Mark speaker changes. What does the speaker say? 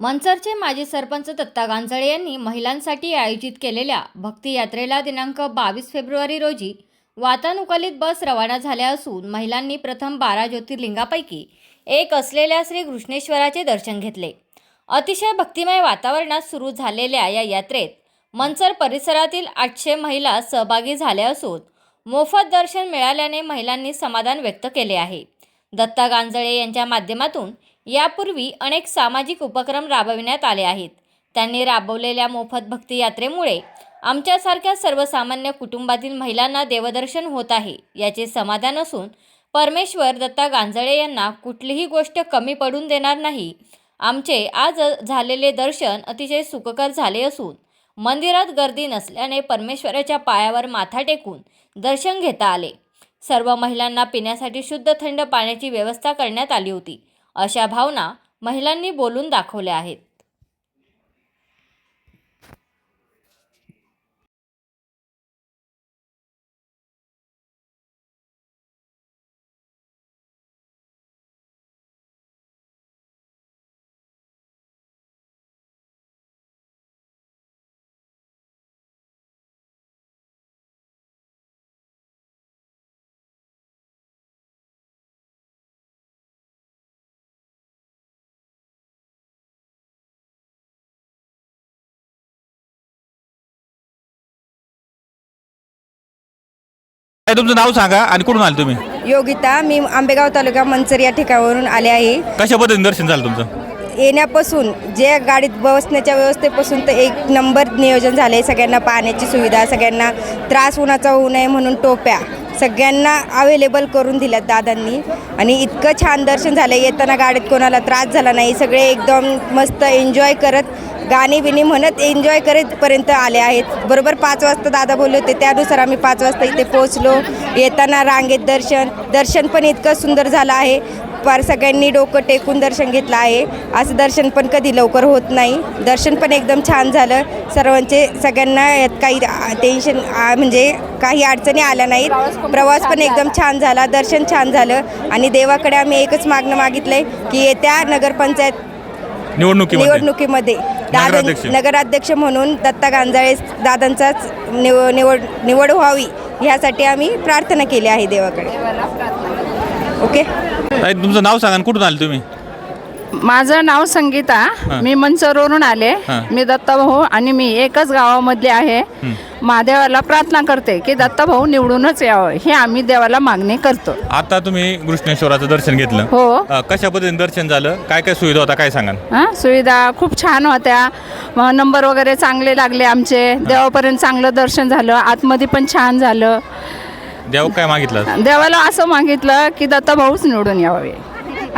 Speaker 1: मनसरचे माजी सरपंच दत्ता गांजळे यांनी महिलांसाठी आयोजित केलेल्या भक्ती यात्रेला दिनांक बावीस फेब्रुवारी रोजी वातानुकूलित बस रवाना झाल्या असून महिलांनी प्रथम बारा ज्योतिर्लिंगापैकी एक असलेल्या श्री कृष्णेश्वराचे दर्शन घेतले. अतिशय भक्तिमय वातावरणात सुरू झालेल्या या यात्रेत मनसर परिसरातील आठशे महिला सहभागी झाल्या असून मोफत दर्शन मिळाल्याने महिलांनी समाधान व्यक्त केले आहे. दत्ता गांजळे यांच्या माध्यमातून यापूर्वी अनेक सामाजिक उपक्रम राबविण्यात आले आहेत. त्यांनी राबवलेल्या मोफत भक्ती यात्रेमुळे आमच्यासारख्या सर्वसामान्य कुटुंबातील महिलांना देवदर्शन होत आहे याचे समाधान असून परमेश्वर दत्ता गांजळे यांना कुठलीही गोष्ट कमी पडून देणार नाही. आमचे आज झालेले दर्शन अतिशय सुखकर झाले असून मंदिरात गर्दी नसल्याने परमेश्वराच्या पायावर माथा टेकून दर्शन घेता आले. सर्व महिलांना पिण्यासाठी शुद्ध थंड पाण्याची व्यवस्था करण्यात आली होती. अशा भावना महिलांनी बोलून दाखवल्या आहेत.
Speaker 2: काय तुमचं नाव सांगा आणि कुठून आले तुम्ही?
Speaker 3: योगिता मी आंबेगाव तालुका मंचर या ठिकाणावरून आले आहे.
Speaker 2: कशा पद्धतीने दर्शन झालं तुमचं?
Speaker 3: येण्यापासून जे गाडीत बसण्याच्या व्यवस्थेपासून तर एक नंबर नियोजन झालं आहे सगळ्यांना पाण्याची सुविधा सगळ्यांना त्रास उन्हाचा होऊ नये म्हणून टोप्या सगळ्यांना अवेलेबल करून दिल्यात दादांनी. आणि इतकं छान दर्शन झालं येताना गाडीत कोणाला त्रास झाला नाही. सगळे एकदम मस्त एन्जॉय करत गाणी बिणी म्हणत एन्जॉय करेपर्यंत आले आहेत. बरोबर पाच वाजता दादा बोलले होते त्यानुसार आम्ही पाच वाजता इथे पोहोचलो. येताना रांगेत दर्शन दर्शन पण इतकं सुंदर झालं आहे. फार सगळ्यांनी डोकं टेकून दर्शन घेतलं आहे. असं दर्शन पण कधी लवकर होत नाही. दर्शन पण एकदम छान झालं. सर्वांचे सगळ्यांना यात काही टेन्शन म्हणजे काही अडचणी आल्या नाहीत. प्रवास पण एकदम छान झाला. दर्शन छान झालं. आणि देवाकडे आम्ही एकच मागणं मागितलं आहे की येत्या नगरपंचायत
Speaker 2: निवडणुकीमध्ये.
Speaker 3: निवडणुकीमध्ये.
Speaker 2: नगराध्यक्ष.
Speaker 3: नगराध्यक्ष म्हणून दत्ता गांजाळे दादांचाच निव निवड निवड व्हावी ह्यासाठी आम्ही प्रार्थना केली आहे देवाकडे. ओके?
Speaker 2: ताई, तुमचं नाव सांगा आणि कुठून आले तुम्ही?
Speaker 4: माझं नाव संगीता. मी मनसरवरून आले. मी दत्ताभाऊ आणि मी एकच गावामधले आहे. महादेवाला प्रार्थना करते की दत्ताभाऊ निवडूनच यावं हे आम्ही देवाला मागणी करतो.
Speaker 2: आता तुम्ही कृष्णेश्वराचं दर्शन घेतलं.
Speaker 4: हो.
Speaker 2: कशा पद्धतीने दर्शन झालं? काय काय सुविधा होता काय सांगा
Speaker 4: हां सुविधा खूप छान होत्या. नंबर वगैरे चांगले लागले आमचे. देवापर्यंत चांगलं दर्शन झालं. आतमध्ये पण छान झालं.
Speaker 2: देव काय मागितलं?
Speaker 4: देवाला असं मागितलं की दत्ताभाऊच निवडून यावे.